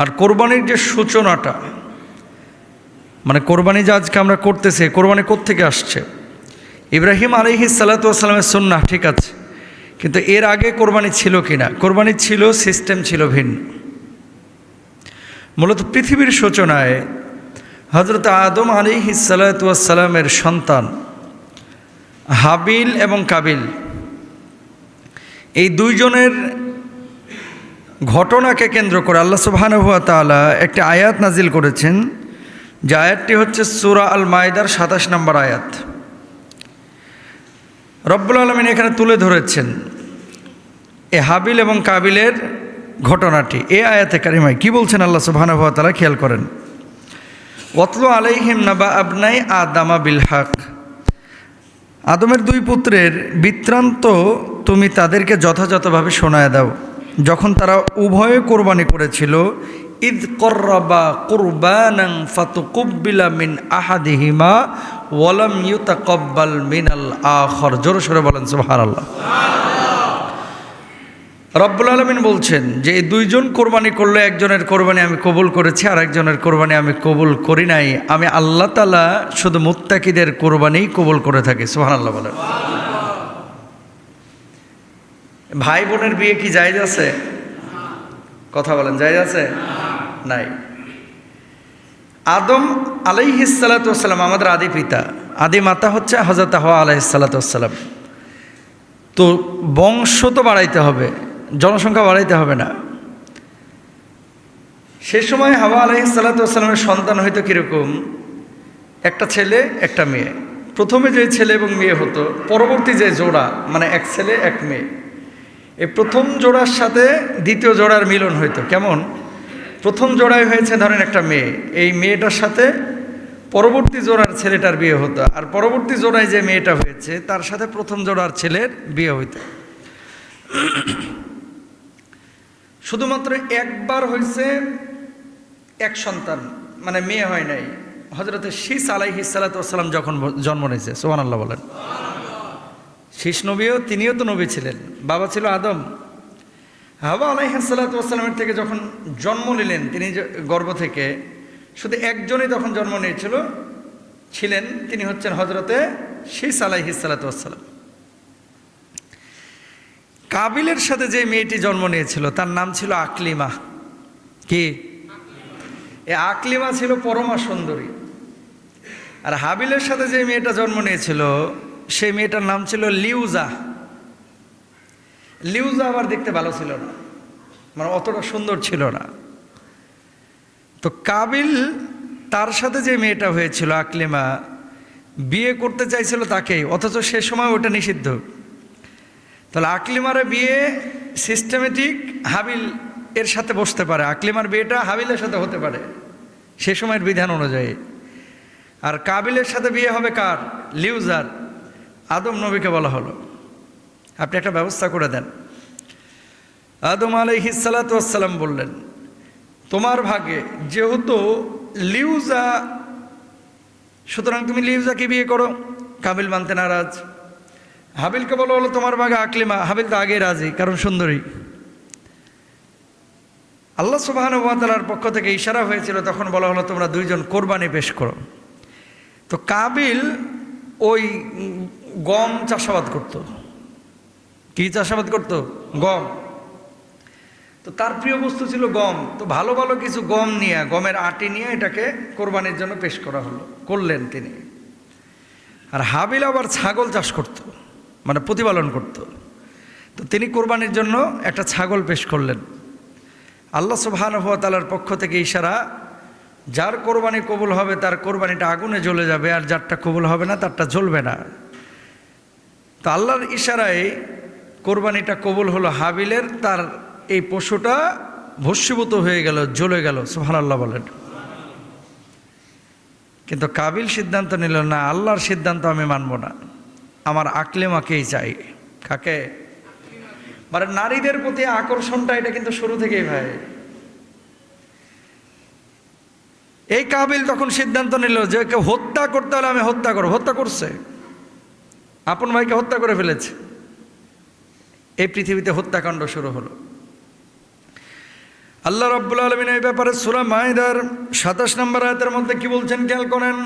আর কোরবানির যে সূচনাটা মানে কোরবানি যে আজকে আমরা করতেছি কোরবানি থেকে আসছে? ইব্রাহিম আলহি সাল্লাতামের সন্না ঠিক আছে? কিন্তু এর আগে কোরবানি ছিল কি না কোরবানি ছিল, সিস্টেম ছিল ভিন্ন। মূলত পৃথিবীর সূচনায় হজরত আদম আলী সাল্লাতামের সন্তান হাবিল এবং কাবিল, এই দুইজনের ঘটনাকে কেন্দ্র করে আল্লাহ সুবাহানুয়া একটি আয়াত নাজিল করেছেন। যে আয়াতটি হচ্ছে সুরা আল মায়দার সাতাশ নম্বর আয়াত। রব্বুল আলমিন এখানে তুলে ধরেছেন এ হাবিল এবং কাবিলের ঘটনাটি। এ আয়াতে কারিমায় কি বলছেন আল্লাহ সুবাহানুয়া তালা খেয়াল করেন। ওতলো আলাইহিম নাবা আবনাই আদামা বিল হক। আদমের দুই পুত্রের বৃত্তান্ত তুমি তাদেরকে যথাযথভাবে শোনায় দাও। যখন তারা উভয়ে কোরবানি করেছিল ঈদ কর্রাবা কুরবানাং ফাতুকুব্বিলা মিন আহাদিহিমা ওয়ালাম ইউতাকাব্বাল মিনাল আখর। জোরে সরে বলেন, সুবহানাল্লাহ। রব্বুল আলমিন বলছেন যে দুইজন কোরবানি করলে একজনের কোরবানি আমি কবুল করেছি আর একজনের কোরবানি আমি কবুল করি নাই। আমি আল্লাহ তালা শুধু মুত্তাকিদের কোরবানিই কবুল করে থাকি। সোহান আল্লাহ বলেন। ভাই বোনের বিয়ে কি জায়জ আছে? কথা বলেন, জায়জ আছে? নাই। আদম আলাইহিসালাতাম আমাদের আদি পিতা। আদি মাতা হচ্ছে হজরত হওয়া আলাইসালাতাম তো বংশ তো বাড়াইতে হবে, জনসংখ্যা বাড়াইতে হবে না। সে সময় হাওয়া আলহি সাল্লাতামের সন্তান হয়তো কীরকম? একটা ছেলে, একটা মেয়ে। প্রথমে যে ছেলে এবং মেয়ে হতো, পরবর্তী যে জোড়া মানে এক ছেলে, এক মেয়ে। এই প্রথম জোড়ার সাথে দ্বিতীয় জোড়ার মিলন হইতো। কেমন? প্রথম জোড়ায় হয়েছে ধরেন একটা মেয়ে। এই মেয়েটার সাথে পরবর্তী জোড়ার ছেলেটার বিয়ে হতো। আর পরবর্তী জোড়ায় যে মেয়েটা হয়েছে, তার সাথে প্রথম জোড়ার ছেলের বিয়ে হইতো। শুধুমাত্র একবার হয়েছে এক সন্তান মানে মেয়ে হয় নাই। হজরত শীষ আলাইহি সালাতাম যখন জন্ম নিয়েছে সোহান আল্লাহ বলেন। শীষ নবীও তিনিও তো নবী ছিলেন। বাবা ছিল আদম। হাবা আলাইহাসাল্লাতামের থেকে যখন জন্ম নিলেন, তিনি গর্ভ থেকে, শুধু একজনই তখন জন্ম নিয়েছিল, ছিলেন তিনি হচ্ছেন হজরতে শীষ আলাইহিসাল্লাতাম কাবিলের সাথে যে মেয়েটি জন্ম নিয়েছিল, তার নাম ছিল আকলিমা। কি? এ আকলিমা ছিল পরমা সুন্দরী। আর হাবিলের সাথে যে মেয়েটা জন্ম নিয়েছিল সেই মেয়েটার নাম ছিল লিউজা। লিউজা আবার দেখতে ভালো ছিল না। মানে অতটা সুন্দর ছিল না। তো কাবিল তার সাথে যে মেয়েটা হয়েছিল, আকলিমা, বিয়ে করতে চাইছিল তাকে, অথচ সে সময় ওটা নিষিদ্ধ। তাহলে আকলিমারে বিয়ে সিস্টেমেটিক হাবিল এর সাথে বসতে পারে। আকলিমার বিয়েটা হাবিলের সাথে হতে পারে। সে সময়ের বিধান অনুযায়ী। আর কাবিলের সাথে বিয়ে হবে কার? লিউজার। আদম নবীকে বলা হলো। আপনি একটা ব্যবস্থা করে দেন। আদম আলহিসাল্লাতাম বললেন, তোমার ভাগে যেহেতু লিউজা, সুতরাং তুমি লিউজাকে বিয়ে করো, কাবিল মানতে নারাজ। হাবিলকে বলা হলো, তোমার ভাগে আকলিমা, হাবিল তো আগে রাজি, কারণ সুন্দরী। আল্লাহ সুবাহানুবাতালার পক্ষ থেকে ইশারা হয়েছিল, তখন বলা হলো, তোমরা দুইজন কোরবানি পেশ করো। তো কাবিল ওই গম চাষাবাদ করত। কি চাষাবাদ করত? গম। তো তার প্রিয় বস্তু ছিল গম। তো ভালো ভালো কিছু গম নিয়ে, গমের আটি নিয়ে এটাকে কোরবানির জন্য পেশ করা হলো, করলেন তিনি। আর হাবিল আবার ছাগল চাষ করত মানে প্রতিপালন করত। তো তিনি কোরবানির জন্য একটা ছাগল পেশ করলেন। আল্লাহ সুবাহানুভতালার পক্ষ থেকে ইশারা, যার কোরবানি কবুল হবে তার কোরবানিটা আগুনে জ্বলে যাবে, আর যারটা কবুল হবে না তারটা জ্বলবে না। তো আল্লাহর ইশারায় কোরবানিটা কবুল হলো হাবিলের, তার এই পশুটা ভস্মীভূত হয়ে গেল, জ্বলে গেল সুহান আল্লাহ বলেন। কিন্তু কাবিল সিদ্ধান্ত নিল, না, আল্লাহর সিদ্ধান্ত আমি মানব না। আমার আকলেমাকেই চাই। কাকে? মানে নারীদের প্রতি আকর্ষণটা এটা কিন্তু শুরু থেকেই ভাই। এই কাবিল তখন সিদ্ধান্ত নিল যে হত্যা করতে হলে আমি হত্যা করব। হত্যা করছে। আপন ভাইকে হত্যা করে ফেলেছে এই পৃথিবীতে হত্যাকাণ্ড শুরু হলো আল্লাহ রাব্বুল আলমিন এই ব্যাপারে সুরা মাইদার সাতাশ নম্বর আয়াতের মধ্যে কি বলছেন খেয়াল করেন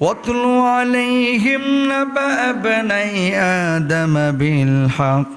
واتل عليهم نبأ بني آدم بالحق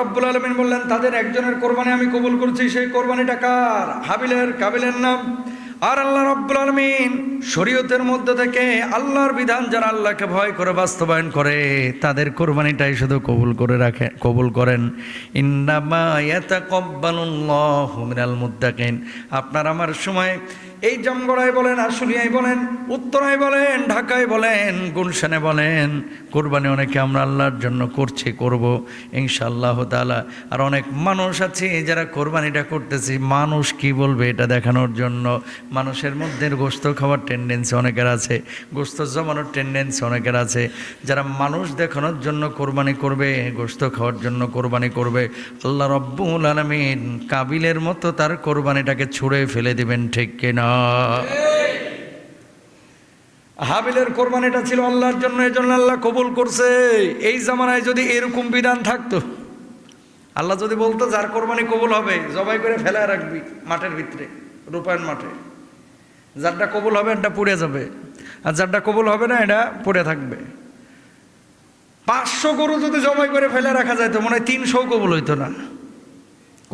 রব্বুল আলমিন বললেন, তাদের একজনের কোরবানি আমি কবুল করছি, সেই কোরবানিটা কার? হাবিলের, কাবিলের নাম। আর আল্লাহ রব্বুল আলমিন শরীয়তের মধ্যে থেকে আল্লাহর বিধান যারা আল্লাহকে ভয় করে, বাস্তবায়ন করে, তাদের কোরবানিটাই শুধু কবুল করে রাখে, কবুল করেন। ইন্নামা ইয়াতাকাব্বালুল্লাহু মিনাল মুত্তাকিন। আপনার আমার সময় এই জমগড়ায় বলেন, আশুলিয়ায় বলেন, উত্তরায় বলেন, ঢাকায় বলেন, গুলশানে বলেন, কোরবানি অনেকে আমরা আল্লাহর জন্য করছি, করব, ইনশাআল্লাহ তাআলা। আর অনেক মানুষ আছে যারা কোরবানিটা করতেছি, মানুষ কি বলবে এটা দেখানোর জন্য? মানুষের মধ্যে গোস্ত খাওয়ার টেন্ডেন্সি অনেকের আছে, গোস্ত জমানোর টেন্ডেন্সি অনেকের আছে। যারা মানুষ দেখানোর জন্য কোরবানি করবে, গোস্ত খাওয়ার জন্য কোরবানি করবে, আল্লাহ রব্বুল আলমিন কাবিলের মতো তার কোরবানিটাকে ছুঁড়ে ফেলে দিবেন, ঠিক কিনা? হাবিলের কোরবানিটা ছিল আল্লাহর জন্য এই জন্য আল্লাহ কবুল করছে। এই জামানায় যদি এরকম বিধান থাকতো, আল্লাহ যদি বলতো, যার কোরবানি কবুল হবে, জবাই করে ফেলায় রাখবি মাঠের ভিতরে, রূপায়ণ মাঠে। যারটা কবুল হবে এটা পুড়ে যাবে। আর যারটা কবুল হবে না, এটা পড়ে থাকবে। পাঁচশো গরু যদি জবাই করে ফেলে রাখা যায় তো মনে হয় তিনশো কবুল হইতো না।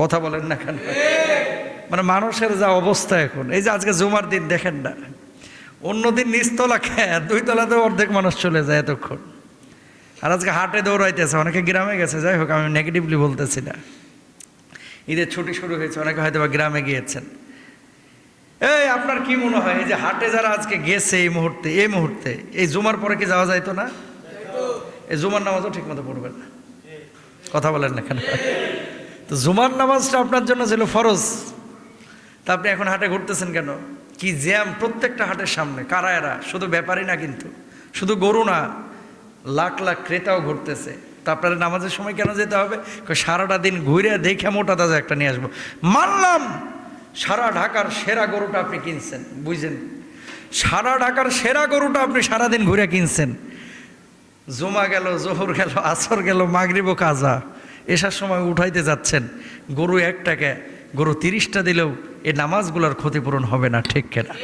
কথা বলেন না কেন? মানে মানুষের যা অবস্থা এখন। এই যে আজকে জুমার দিন, দেখেন না। অন্যদিন নিচতলা খেয়ে দুই তলাতে অর্ধেক মানুষ চলে যায় এতক্ষণ। আর আজকে হাটে দৌড়াইতেছে, অনেকে গ্রামে গেছে, যাই হোক, আমি নেগেটিভলি বলতেছি না। ঈদের ছুটি শুরু হয়েছে, অনেকে হয়তো বা গ্রামে গিয়েছেন। এই, আপনার কি মনে হয়, এই যে হাটে যারা আজকে গেছে এই মুহূর্তে এই মুহূর্তে, এই জুমার পরে কি যাওয়া যাইতো না? এই জুমার নামাজও ঠিক মতো পড়বেন না। কথা বলেন না কেন? তো জুমার নামাজটা আপনার জন্য ছিল ফরজ। তা আপনি এখন হাটে ঘুরতেছেন কেন? কি জ্যাম প্রত্যেকটা হাটের সামনে? কারা এরা? শুধু ব্যাপারই না কিন্তু? শুধু গরু না, লাখ লাখ ক্রেতাও ঘুরতেছে। তা আপনার নামাজের সময় কেন যেতে হবে? সারাটা দিন ঘুরে দেখে মোটা তাজা একটা নিয়ে আসব। মানলাম, সারা ঢাকার সেরা গরুটা আপনি কিনছেন বুঝছেন সারা ঢাকার সেরা গরুটা আপনি সারাদিন ঘুরে কিনছেন। জমা গেল, জোহর গেল, আসর গেল, মাগরিব কাজা। এসার সময় উঠাইতে যাচ্ছেন। গরু এক টাকা গরু তিরিশটা দিলেও এই নামাজগুলোর ক্ষতিপূরণ হবে না, ঠিক কেনা।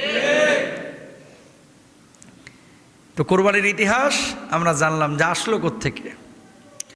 তো কোরবানির ইতিহাস আমরা জানলাম যে আসলো থেকে